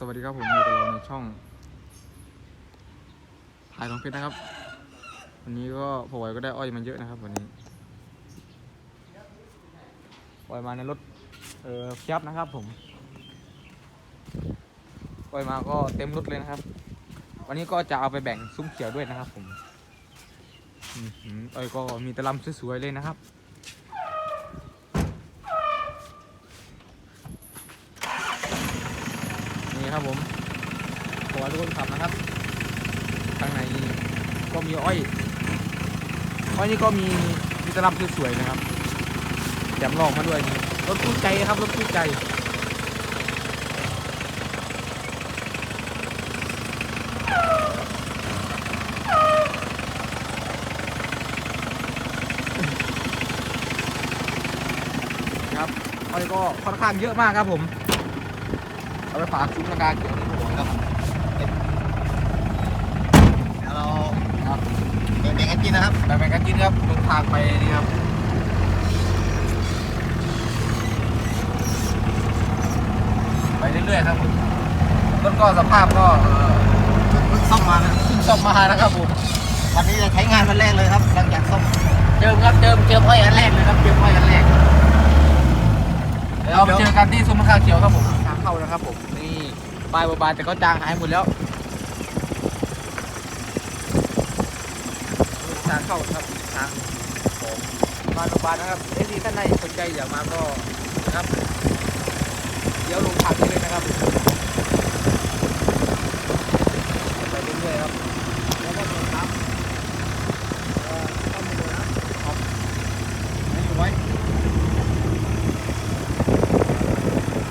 สวัสดีครับผมอยู่กับเราในช่องถ่ายของเพชรนะครับ วันนี้ก็พอไหวก็ได้อ้อยมันเยอะนะครับวันนี้ปล่อยมาในรถเออแคบนะครับผมปล่อยมาก็เต็มรถเลยนะครับ วันนี้ก็จะเอาไปแบ่งซุ้มเขียวด้วยนะครับ ผมอ้อออ้อยก็มีตะลำสวยๆเลยนะครับ นี่ครับผมขอให้ทุกคนขับนะครับข้างในก็มีอ้อยอ้อยนี่ก็มีมีตะลับสวยๆนะครับแถมลองมาด้วยนี่รถคู่ใจครับรถคู่ใจครับอ้อยก็ค่อนข้างเยอะมากครับผม เอาไปฝากซุ้มราเกี่ยวนี่ผมครับเราครับแบ่งกันกินนะครับแบ่งกันกินครับลงทางไปนี่ครับไปเรื่อยๆครับผมรถก็สภาพก็เพิ่งซ่อมมานะเพิ่งซ่อมมานะครับผมวันนี้จะใช้งานวันแรกเลยครับหลังจากซ่อมเจิมครับเจิมเจิมอ้อยอันแรกเลยครับเจิมอ้อยอันแรกเดี๋ยวเราไปเจอกันที่ซุ้มราคาเขียวครับผม เข้านะครับผมนี่ป้ายบานๆแต่ก็จางหายหมดแล้วทางเข้าครับทางของบ้านบานนะครับเอซีท่านใดสนใจอยากมาก็นะครับเดี๋ยวลงทางนี้เลยนะครับไปเรื่อยๆครับ แล้วก็ตามเอ่อซ่อมมือนะครับให้อยู่ไว้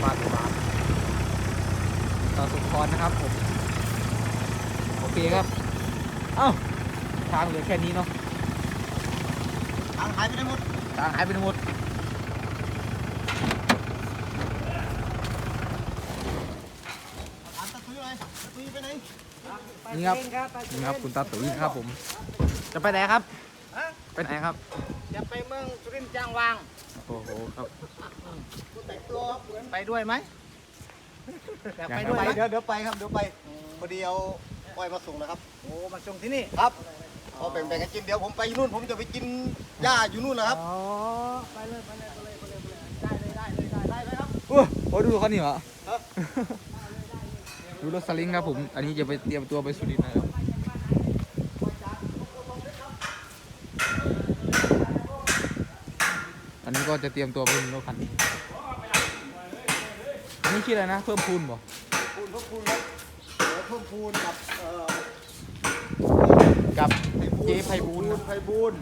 บ้านบาน ต่อสุขรนะครับผมโอเคครับ เอ้าทางเหลือแค่นี้เนาะทางหายไปได้หมดทางหายไปหมดถามตะคุยเลยตะคุยไปไหนนี่ครับนี่ครับคุณตาตุ๋ยครับผม จะไปไหนครับฮะไปไหนครับ จะไปเมืองสุรินทร์จ้างวาง โอ้โหครับกูแต่งตัวเหมือนไปด้วยไหม อยากอยากไปไปด้วยเดี๋ยวเดี๋ยวไปครับเดี๋ยวไปพอดีเอาอ้อยมาส่งนะครับ โอ้มาส่งที่นี่ครับพอแบ่งๆกันกินเดี๋ยวผมไปนู่นผมจะไปกินหญ้าอยู่นู่นนะครับอ๋อไปเลยไปเลยไปเลยไปเลยไปเลยได้เลยได้เลยได้ได้เลยครับโอ้โหดูเขานี่เหรอดูรถสลิงครับผม อันนี้จะไปเตรียมตัวไปสุรินทร์นะครับอันนี้ก็จะเตรียมตัวไปรถคันนี้อั นนี้ชื่ออะไรนะ เพิ่มพูนบ่พูนเพิ่มพูนครับเดี๋ยวเพิ่มพูนกับเอ่อกับเจ๊ไพบูลย์ไพบูลย์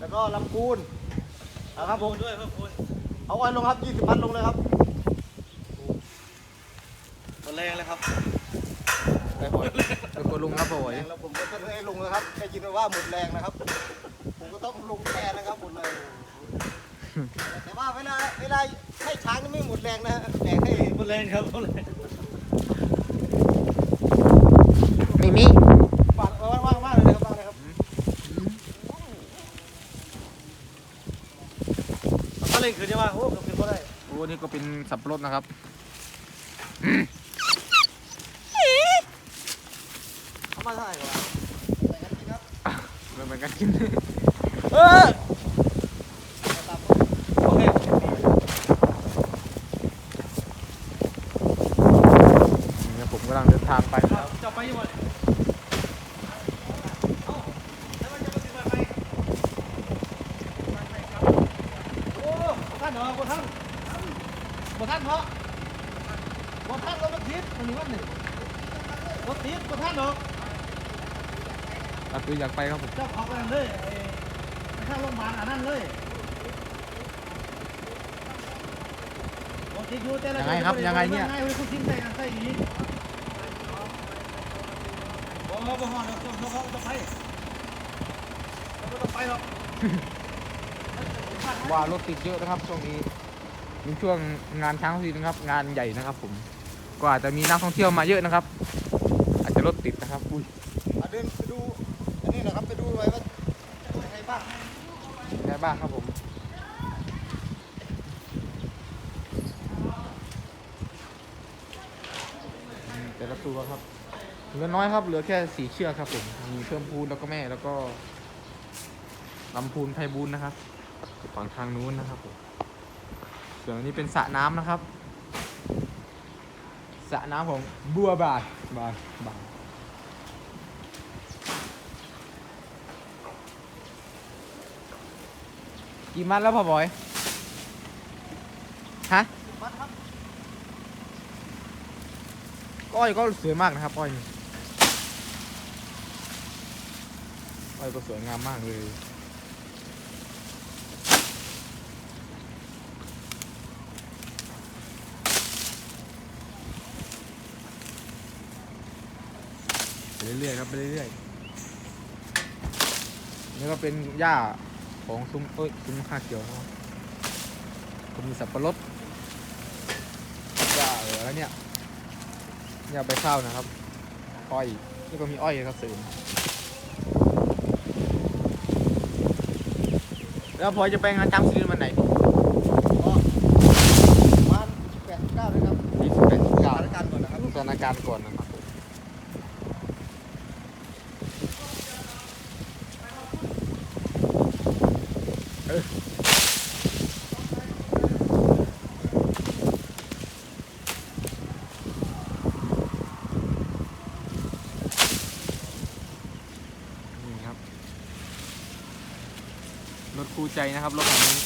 แล้วก็ลำพูนนะครับผมด้วยเพิ่มพูนเอาอ้อยลงครับ20พันลงเลยครับตัวแรงเลยครับไปบ่อยไปกดลุงครับบ่อยแล้วผมก็ต้องให้ลงนะครับได้ยินมาว่าหมดแรงนะครับ ผมก็ต้องลงแทนนะครับหมดเลย แต่ว่าเวลาเวลาให้ช้างนี่ไม่หมดแรงนะฮะแต่ให้หมดแรงครับหมดแรงมีมีว่างว่างว่างว่างเลยนะครับว่างเลยครับก็เล่นคืนใช่ไหมโอ้คืนก็ได้โอ้นี่ก็เป็นสับปะรดนะครับเอามาเท่าไหร่วะครับเหมือนกันกินเออโอเค นี่ครับผมกำลังเดินทางไปนะครับ จะไปยังไงโอ้ท่านเหรอบ่ท่านบ่ท่านเพราะบ่ท่านรถมั นทิพย์มันนี่รถทิพย์บ่ท่านเหรออะคือยากไปครับผม เจ้าของกันเลยไอ้ไปเข้าโรงพยาบาลอันนั้นเลยรถทิพย์อยู่แต่ละยังไงครับยังไงเนี่ยง่ายเลยคุณทิ้งใส่กันใส่ดีบ่บ่บ่ฮอดต้องต้องต้องไปต้องไปหรอก ว่ารถติดเยอะนะครับช่วงนี้เป็นช่วงงานช้างสีนะครับ งานใหญ่นะครับผม ก็อาจจะมีนักท่องเที่ยวมาเยอะนะครับ อาจจะรถติดนะครับอุ้ยอะเดินไปดูอันนี้นะครับไปดูไว้ว่ายังไงบ้างไงบ้างครับผมแต่ละตัวครับเหลือน้อยครับเหลือแค่สี่เชือกครับผมมีเพิ่มพูนแล้วก็แม่แล้วก็ลำพูนไพบูลย์นะครับฝั่งทางนู้นนะครับผมส่วนอันนี้เป็นสระน้ำนะครับ สระน้ำของบัวบาดบาดบาดกี่มัดแล้วพ่อบอย ฮะมัดครับอ้อยก็สวยมากนะครับอ้อยนี่อ้อยก็สวยงามมากเลย เรื่อยๆครับไปเรื่อยๆนี่ก็เป็นหญ้าของซุ้มเอ้ยซุ้มข้าเขียวนะครับก็มีสับปะรดหญ้าเออแล้วเนี่ยอย่าไปเข้านะครับ อ้อยนี่ก็มีอ้อยครับเสริมแล้วพลอยจะไปงานจำศีลวันไหนก็ประมาณแปดเก้าเลยครับยี่สิบแปดสิบสเก้าถานการณ์ก่อนนะครับสถานการณ์ก่อนนะครับเออนี่ค รับรถคู่ใจนะครับรถคันนี้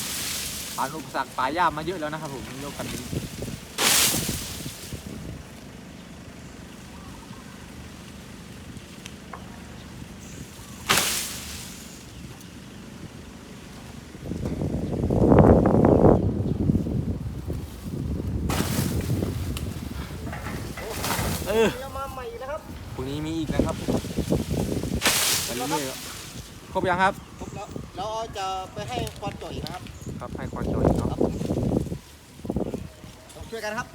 ผ่านอุปสรรคป่าหญ้ามาเยอะแล้วนะครับผมรถคันนี้ เออ เดี๋ยวมาใหม่อีกนะครับ พรุ่งนี้มีอีกนะครับ ไปเรื่อยๆครับครบยังครับ ครบแล้วเราจะไปให้ควันจ่อยอีกนะครับ ครับให้ความจอยเนาะครับผมต้องช่วยกันครับ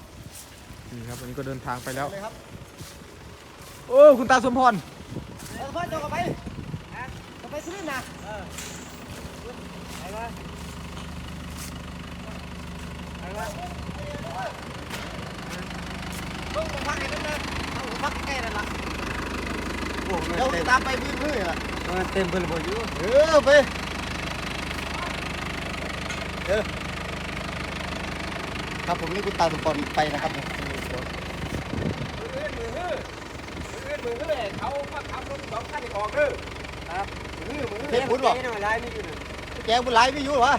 นี่ครับวันนี้ก็เดินทางไปแล้วเลยครับโอ้คุณตาสมพรเออพ่อจ่อยกับไปจะไปซื้อนะเออไปวะไปวะเพิ่งมาพักไอ้นั่นนะเอาผมพักใกล้นั่นละ เดี๋ยวตามไปพื้นพื้นอะเต็มเพิ่นบ่อยู่เออไปเออครับผมนี่คุณตาสมปองไปนะครับผมมือฮื้อมือฮื้อมือฮื้อมือฮื้อเขามาขับรถสองคันออกเด้อครับมือฮื้อมือฮื้อเฮ้ยคุณบอกนี่มันลายมีอยู่น่ะแกบุญไลฟ์ไม่อยู่เหรอวะ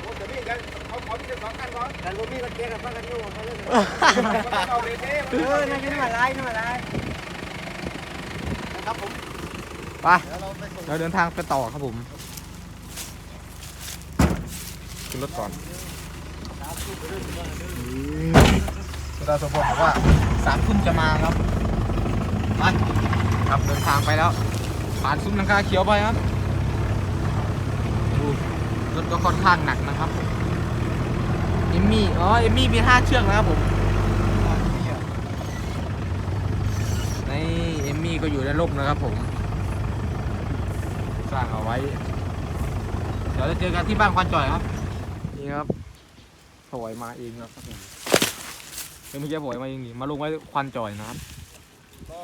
โอ้แต่นี่กันเขาขอที่สองคันก่อนแต่บ่มีก็เจ๊กับฟังกันอยู่เขาเลยเอาเลยเจ๊เออนั่นนี่มันลายนี่มันลายนะครับผม ไปเราเดินทางไปต่อครับผมขึ้นรถก่อนคุณตาสมพรบอกว่าสามทุ่มจะมาครับไปครับเดินทางไปแล้ว ผ่านซุ้มหลังคาเขียวไปครับดูรถก็ค่อนข้างหนักนะครับเอมมี่อ๋อเอมมี่มีห้าเชือกนะครับผมในเอมมี่ก็อยู่ในร่มนะครับผม สร้างเอาไว้ เดี๋ยวจะเจอกันที่บ้านควันจ่อยครับ นี่ครับถอยมาเองครับผมเดี๋ยวไม่ใช่ถอยมาเองนี่มาลงไว้ควันจ่อยนะครับก็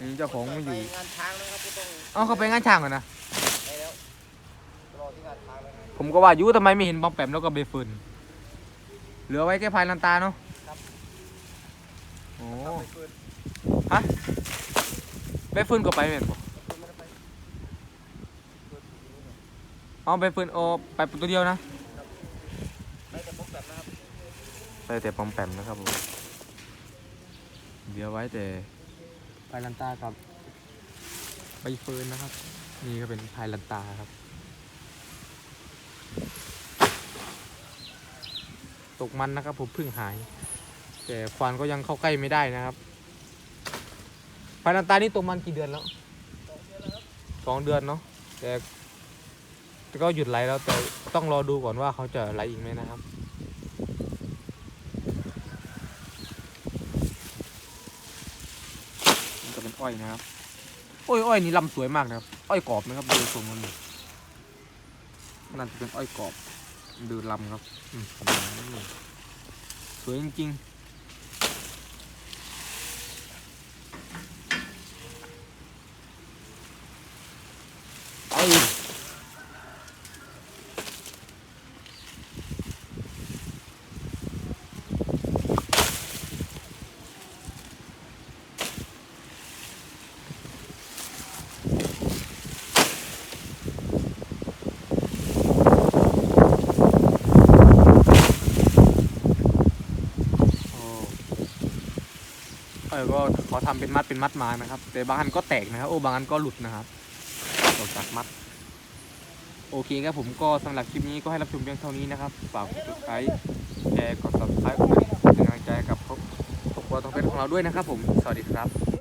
นี่เจ้าของไม่อยู่ปงานช้างนะครับก็ต้องเอ้าเขาไปงานช่างก่อนนะไปแล้วรอที่งานช้างแล้วนะผมก็ว่าอยุทำไมไม่เห็นบอมแปมแล้วก็เบฟืนเหลือไว้แค่พายลันตาเนาะครับโอ้ไปเปิดเบฟืนก็ไปเหมือนผม ไม่ได้ไปเปิดอยู่นู่นน่ะ เอาเบฟืนโอไปตัวเดียวนะไปแต่พบแบบนะครับไปแต่ปอมแปมนะครับผมเหลือไว้แต่พายลันตากับใบเฟิร์นนะครับ นี่ก็เป็นพายลันตาครับ ตกมันนะครับผมเพิ่งหาย แต่ควันก็ยังเข้าใกล้ไม่ได้นะครับพายลันตานี่ตกมันกี่เดือนแล้วสองเดือนเนาะแต่แต่ ก็หยุดไหลแล้วแต่ต้องรอดูก่อนว่าเขาจะไหลอีกไหมนะครับ นี่ก็เป็นอ้อยนะครับโอ้ยอ้อยนี่ลำสวยมากนะครับ อ้อยกรอบนะครับดูทรงมันนี่น่าจะเป็นอ้อยกรอบดูลำครับอืมสวยจริงๆ เออก็เขาทำเป็นมัดเป็นมัดมานะครับ แต่บางอันก็แตกนะครับ โอ้บางอันก็หลุดนะครับออกจากมัด โอเคครับผมก็สำหรับคลิปนี้ก็ให้รับชมเพียงเท่านี้นะครับฝากกดไลค์แชร์กด subscribe เป็นกำลังใจกับครอบครัวทองเป็นของเราด้วยนะครับผม สวัสดีครับ